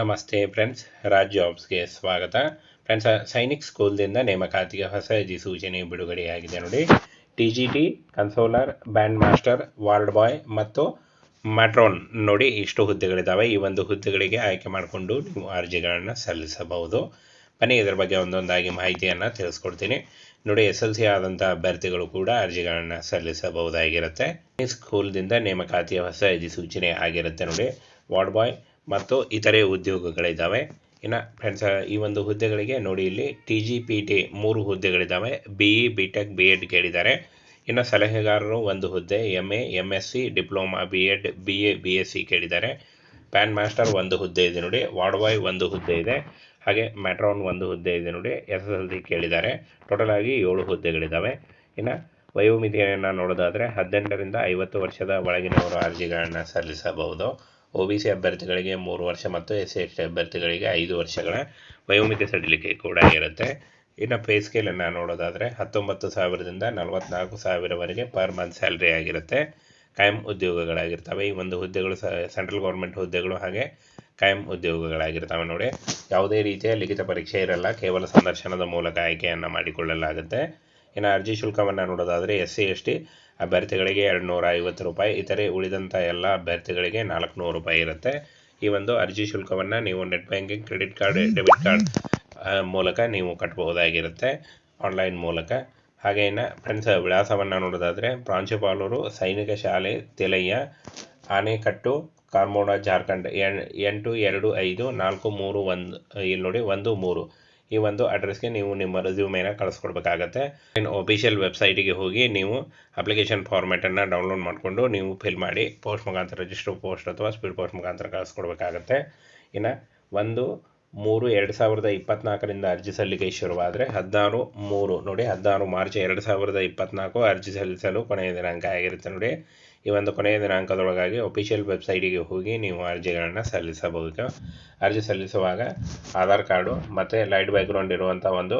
ನಮಸ್ತೆ ಫ್ರೆಂಡ್ಸ್ ರಾಜ್ ಜಾಬ್ಸ್ಗೆ ಸ್ವಾಗತ. ಫ್ರೆಂಡ್ಸ್ ಸೈನಿಕ್ ಸ್ಕೂಲ್ದಿಂದ ನೇಮಕಾತಿಗೆ ಹೊಸ ಅಧಿಸೂಚನೆ ಬಿಡುಗಡೆಯಾಗಿದೆ ನೋಡಿ. T G T counsellor band master ward boy ಮತ್ತು ಮ್ಯಾಟ್ರೋನ್ ನೋಡಿ ಇಷ್ಟು ಹುದ್ದೆಗಳಿದ್ದಾವೆ. ಈ ಒಂದು ಹುದ್ದೆಗಳಿಗೆ ಆಯ್ಕೆ ಮಾಡಿಕೊಂಡು ನೀವು ಅರ್ಜಿಗಳನ್ನು ಸಲ್ಲಿಸಬಹುದು. ಬನ್ನಿ, ಇದರ ಬಗ್ಗೆ ಒಂದೊಂದಾಗಿ ಮಾಹಿತಿಯನ್ನು ತಿಳಿಸ್ಕೊಡ್ತೀನಿ. ನೋಡಿ ಎಸ್ ಎಲ್ ಸಿ ಆದಂಥ ಅಭ್ಯರ್ಥಿಗಳು ಕೂಡ ಅರ್ಜಿಗಳನ್ನು ಸಲ್ಲಿಸಬಹುದಾಗಿರುತ್ತೆ. ಸ್ಕೂಲ್ದಿಂದ ನೇಮಕಾತಿಯ ಹೊಸ ಅಧಿಸೂಚನೆ ಆಗಿರುತ್ತೆ ನೋಡಿ. ವಾರ್ಡ್ ಬಾಯ್ ಮತ್ತು ಇತರೆ ಉದ್ಯೋಗಗಳಿದ್ದಾವೆ ಇನ್ನು ಫ್ರೆಂಡ್ಸ್ ಈ ಒಂದು ಹುದ್ದೆಗಳಿಗೆ ನೋಡಿ ಇಲ್ಲಿ ಟಿ ಜಿ ಪಿ ಟಿ ಮೂರು ಹುದ್ದೆಗಳಿದ್ದಾವೆ B E B tech B ed ಕೇಳಿದ್ದಾರೆ. ಇನ್ನು ಸಲಹೆಗಾರರು ಒಂದು ಹುದ್ದೆ M A M S C diploma B ed B A B S C ಕೇಳಿದ್ದಾರೆ. ಪ್ಯಾನ್ ಮಾಸ್ಟರ್ ಒಂದು ಹುದ್ದೆ ಇದೆ ನೋಡಿ. ವಾರ್ಡ್ ಬಾಯ್ ಒಂದು ಹುದ್ದೆ ಇದೆ. ಹಾಗೆ ಮ್ಯಾಟ್ರಾನ್ ಒಂದು ಹುದ್ದೆ ಇದೆ ನೋಡಿ. ಎಸ್ ಎಲ್ ಸಿ ಕೇಳಿದ್ದಾರೆ. ಟೋಟಲ್ ಆಗಿ ಏಳು ಹುದ್ದೆಗಳಿದ್ದಾವೆ ಇನ್ನು ವಯೋಮಿತಿಯನ್ನು ನೋಡೋದಾದರೆ ಹದಿನೆಂಟರಿಂದ ಐವತ್ತು ವರ್ಷದ ಒಳಗಿನವರು ಅರ್ಜಿಗಳನ್ನು ಸಲ್ಲಿಸಬಹುದು. ಒ ಬಿ ಸಿ ಅಭ್ಯರ್ಥಿಗಳಿಗೆ ಮೂರು ವರ್ಷ ಮತ್ತು ಎಸ್ ಸಿ ಎಸ್ ಟಿ ಅಭ್ಯರ್ಥಿಗಳಿಗೆ ಐದು ವರ್ಷಗಳ ವಯೋಮಿತಿ ಸಡಿಲಿಕೆ ಕೂಡ ಇರುತ್ತೆ. ಇನ್ನು ಪೇ ಸ್ಕೇಲನ್ನು ನೋಡೋದಾದರೆ ಹತ್ತೊಂಬತ್ತು ಸಾವಿರದಿಂದ ನಲವತ್ತ್ನಾಲ್ಕು ಸಾವಿರವರೆಗೆ ಪರ್ ಮಂತ್ ಸ್ಯಾಲ್ರಿ ಆಗಿರುತ್ತೆ. ಕಾಯಂ ಉದ್ಯೋಗಗಳಾಗಿರ್ತವೆ. ಈ ಒಂದು ಹುದ್ದೆಗಳು ಸೆಂಟ್ರಲ್ ಗೌರ್ಮೆಂಟ್ ಹುದ್ದೆಗಳು ಹಾಗೆ ಕಾಯಂ ಉದ್ಯೋಗಗಳಾಗಿರ್ತವೆ ನೋಡಿ. ಯಾವುದೇ ರೀತಿಯ ಲಿಖಿತ ಪರೀಕ್ಷೆ ಇರಲ್ಲ. ಕೇವಲ ಸಂದರ್ಶನದ ಮೂಲಕ ಆಯ್ಕೆಯನ್ನು ಮಾಡಿಕೊಳ್ಳಲಾಗುತ್ತೆ. ಇನ್ನು ಅರ್ಜಿ ಶುಲ್ಕವನ್ನು ನೋಡೋದಾದರೆ ಎಸ್ ಸಿ, ಎಸ್ ಟಿ, ಅಭ್ಯರ್ಥಿಗಳಿಗೆ ಎರಡು ನೂರ ಐವತ್ತು ರೂಪಾಯಿ. ಇತರೆ ಉಳಿದಂಥ ಎಲ್ಲ ಅಭ್ಯರ್ಥಿಗಳಿಗೆ ನಾಲ್ಕುನೂರು ರೂಪಾಯಿ ಇರುತ್ತೆ. ಈ ಒಂದು ಅರ್ಜಿ ಶುಲ್ಕವನ್ನು ನೀವು net banking, credit card, debit card ಮೂಲಕ ನೀವು ಕಟ್ಟಬಹುದಾಗಿರುತ್ತೆ ಆನ್ಲೈನ್ ಮೂಲಕ. ಹಾಗೆ ಇನ್ನು ಫ್ರೆಂಡ್ಸ್, ವಿಳಾಸವನ್ನು ನೋಡೋದಾದರೆ ಪ್ರಾಂಶುಪಾಲರು ಸೈನಿಕ ಶಾಲೆ ತೆಲಯ್ಯ, ಆನೆಕಟ್ಟು ಕಾರ್ಮೋಡ ಜಾರ್ಖಂಡ್ ಎಂಟು, ಎರಡು, ಐದು, ನಾಲ್ಕು, ಮೂರು, ಒಂದು, ಇಲ್ಲಿ ನೋಡಿ, ಒಂದು, ಮೂರು. ಈ ಒಂದು ಅಡ್ರೆಸ್ಗೆ ನೀವು ನಿಮ್ಮ ರೆಸ್ಯೂಮೇನ ಕಳಿಸ್ಕೊಡ್ಬೇಕಾಗತ್ತೆ. ಇನ್ನು ಒಫಿಷಿಯಲ್ ವೆಬ್ಸೈಟಿಗೆ ಹೋಗಿ ನೀವು ಅಪ್ಲಿಕೇಶನ್ ಫಾರ್ಮೆಟನ್ನು ಡೌನ್ಲೋಡ್ ಮಾಡಿಕೊಂಡು ನೀವು ಫಿಲ್ ಮಾಡಿ ಪೋಸ್ಟ್ ಮುಖಾಂತರ ರಿಜಿಸ್ಟರ್ ಪೋಸ್ಟ್ ಅಥವಾ ಸ್ಪೀಡ್ ಪೋಸ್ಟ್ ಮುಖಾಂತರ ಕಳಿಸ್ಕೊಡ್ಬೇಕಾಗತ್ತೆ. ಇನ್ನು ಒಂದು ಮೂರು ಎರಡು ಸಾವಿರದ ಇಪ್ಪತ್ನಾಲ್ಕರಿಂದ ಅರ್ಜಿ ಸಲ್ಲಿಕೆ ಶುರುವಾದರೆ ಹದಿನಾರು ಮೂರು ನೋಡಿ, ಹದಿನಾರು ಮಾರ್ಚ್ ಎರಡು ಸಾವಿರದ ಇಪ್ಪತ್ನಾಲ್ಕು ಅರ್ಜಿ ಸಲ್ಲಿಸಲು ಕೊನೆಯ ದಿನಾಂಕ ಆಗಿರುತ್ತೆ ನೋಡಿ. ಈ ಒಂದು ಕೊನೆಯ ದಿನಾಂಕದೊಳಗಾಗಿ ಒಫಿಷಿಯಲ್ ವೆಬ್ಸೈಟಿಗೆ ಹೋಗಿ ನೀವು ಅರ್ಜಿಗಳನ್ನು ಸಲ್ಲಿಸಬಹುದು. ಅರ್ಜಿ ಸಲ್ಲಿಸುವಾಗ ಆಧಾರ್ ಕಾರ್ಡು ಮತ್ತು ಲೈಟ್ ಬ್ಯಾಕ್ಗ್ರೌಂಡ್ ಇರುವಂಥ ಒಂದು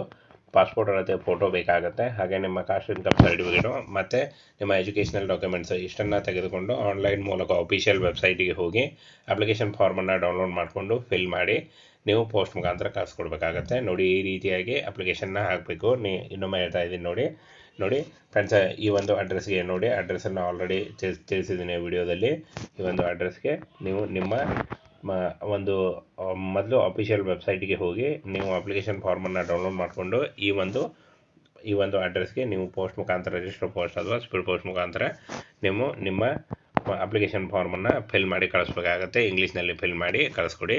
ಪಾಸ್ಪೋರ್ಟ್ ಅಳತೆ ಫೋಟೋ ಬೇಕಾಗುತ್ತೆ. ಹಾಗೆ ನಿಮ್ಮ ಕಾಸ್ಟ್ ಇನ್ಕಮ್ ಸರ್ಟಿಫಿಕೇಟು ಮತ್ತು ನಿಮ್ಮ ಎಜುಕೇಷನಲ್ ಡಾಕ್ಯುಮೆಂಟ್ಸ್ ಇಷ್ಟನ್ನು ತೆಗೆದುಕೊಂಡು ಆನ್ಲೈನ್ ಮೂಲಕ ಅಫಿಷಿಯಲ್ ವೆಬ್ಸೈಟಿಗೆ ಹೋಗಿ ಅಪ್ಲಿಕೇಶನ್ ಫಾರ್ಮನ್ನು ಡೌನ್ಲೋಡ್ ಮಾಡಿಕೊಂಡು ಫಿಲ್ ಮಾಡಿ ನೀವು ಪೋಸ್ಟ್ ಮುಖಾಂತರ ಕಳಿಸ್ಕೊಡ್ಬೇಕಾಗತ್ತೆ ನೋಡಿ, ಈ ರೀತಿಯಾಗಿ ಅಪ್ಲಿಕೇಶನ್ನ ಹಾಕಬೇಕು. ನೀ, ಇನ್ನೊಮ್ಮೆ ಹೇಳ್ತಾ ಇದ್ದೀನಿ ನೋಡಿ. ನೋಡಿ, ಫ್ರೆಂಡ್ಸ್, ಈ ಒಂದು ಅಡ್ರೆಸ್ಗೆ ನೋಡಿ. ಅಡ್ರೆಸ್ಸನ್ನು ಆಲ್ರೆಡಿ ತಿಳಿಸಿದ್ದೀನಿ ವಿಡಿಯೋದಲ್ಲಿ. ಈ ಒಂದು ಅಡ್ರೆಸ್ಗೆ ನೀವು ನಿಮ್ಮ ಒಂದು ಮೊದಲು ಅಫಿಷಿಯಲ್ ವೆಬ್ಸೈಟಿಗೆ ಹೋಗಿ ನೀವು ಅಪ್ಲಿಕೇಶನ್ ಫಾರ್ಮನ್ನು ಡೌನ್ಲೋಡ್ ಮಾಡಿಕೊಂಡು ಈ ಒಂದು ಈ ಒಂದು ಅಡ್ರೆಸ್ಗೆ ನೀವು ಪೋಸ್ಟ್ ಮುಖಾಂತರ ರಿಜಿಸ್ಟರ್ ಪೋಸ್ಟ್ ಅಥವಾ ಸ್ಪೀಡ್ ಪೋಸ್ಟ್ ಮುಖಾಂತರ ನೀವು ನಿಮ್ಮ ಅಪ್ಲಿಕೇಶನ್ ಫಾರ್ಮನ್ನು ಫಿಲ್ ಮಾಡಿ ಕಳಿಸ್ಬೇಕಾಗತ್ತೆ. ಇಂಗ್ಲೀಷ್ನಲ್ಲಿ ಫಿಲ್ ಮಾಡಿ ಕಳಿಸ್ಕೊಡಿ.